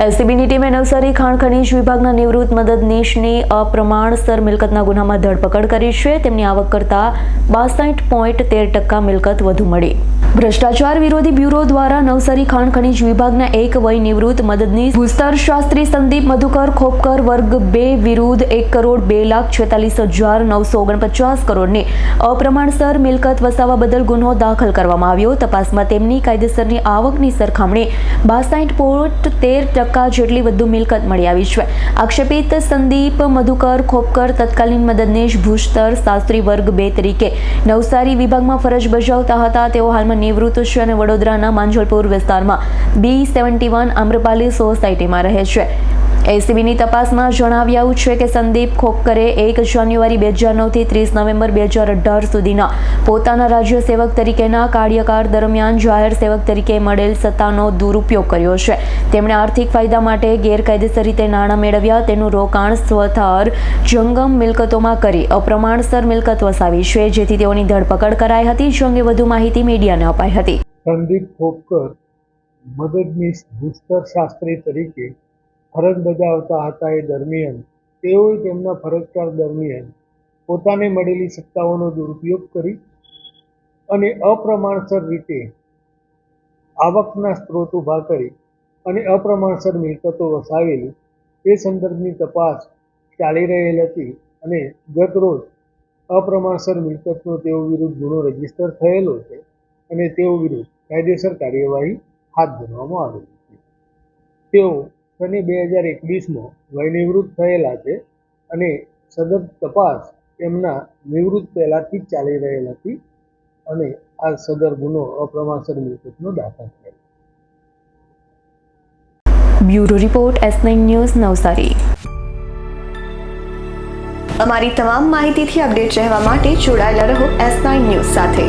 એલસીબીની ટીમે નવસારી ખાણ ખનીજ વિભાગના નિવૃત્ત મદદનીશની અપ્રમાણસર મિલકતના ગુનામાં ધરપકડ કરી છે. તેમની આવક કરતા બાસઠ પોઈન્ટ તેર ટકા મિલકત વધુ મળી. ભ્રષ્ટાચાર વિરોધી બ્યુરો દ્વારા નવસારી ખાણ ખનીજ વિભાગના એક વય નિવૃત્ત મદદનીશ ભૂસ્તર શાસ્ત્રી સંદીપ મધુકર ખોપકર વર્ગ બે વિરુદ્ધ એક કરોડ બે લાખ છેતાલીસ હજાર નવસો ઓગણપચાસ કરોડની અપ્રમાણસર મિલકત વસાવવા બદલ ગુનો દાખલ કરવામાં આવ્યો. તપાસમાં તેમની કાયદેસરની આવકની સરખામણી બાસઠ પોઈન્ટ તેર ટકા જેટલી વધુ મિલકત મળી આવી છે. આક્ષેપિત સંદીપ મધુકર ખોપકર તત્કાલીન મદદનીશ ભૂસ્તર શાસ્ત્રી વર્ગ બે તરીકે નવસારી વિભાગમાં ફરજ બજાવતા હતા. તેઓ હાલમાં નિવૃત્ત છે અને વડોદરાના માંજલપુર વિસ્તારમાં બી સેવન્ટી વન આમ્રપાલી સોસાયટીમાં રહે છે. એસીબીની તપાસમાં જણાવ્યું છે કે સંદીપ ખોક્કરે એક જાન્યુઆરી બે હજાર નવથી ત્રીસ નવેમ્બર બે હજાર અઢાર સુધીના પોતાના રાજ્ય સેવક તરીકેના કાર્યકાળ દરમિયાન જાહેર સેવક તરીકે મળેલ સત્તાનો દુરુપયોગ કર્યો છે. તેમણે આર્થિક ફાયદા માટે ગેરકાયદેસર રીતે નાણાં મેળવ્યા, તેનું રોકાણ સ્વથર જંગમ મિલકતોમાં કરી અપ્રમાણસર મિલકત વસાવી છે, જેથી તેઓની ધરપકડ કરાઈ હતી, જે અંગે વધુ માહિતી મીડિયાને અપાઈ હતી. સંદીપ ખોક્કર મદદનીશ ભૂસ્તર શાસ્ત્રી તરીકે ફરજ બજાવતા હતા એ દરમિયાન, તેઓએ તેમના ફરજકાળ દરમિયાન પોતાને મળેલી સત્તાઓનો દુરુપયોગ કરી અને અપ્રમાણસર રીતે આવકના સ્ત્રોત ઊભા કરી અને અપ્રમાણસર મિલકતો વસાવેલી, એ સંદર્ભની તપાસ ચાલી રહેલ હતી અને ગત રોજ અપ્રમાણસર મિલકતનો તેઓ વિરુદ્ધ ગુનો રજિસ્ટર થયેલો છે અને તેઓ વિરુદ્ધ કાયદેસર કાર્યવાહી હાથ ધરવામાં આવેલી છે તેઓ સને બે હજાર એકવીસમાં વયનિવૃત્ત થયેલા છે અને સદર તપાસ તેમના નિવૃત્ત પહેલાંથી જ ચાલી રહેલ હતી અને આ સદર ગુનો અપ્રમાણસર મિલકતનો દાખલ થયેલ. Bureau report S nine news Navsari. અમારી તમામ માહિતીથી અપડેટ રહેવા માટે જોડાયેલા રહો એસ નાઇન ન્યૂઝ સાથે.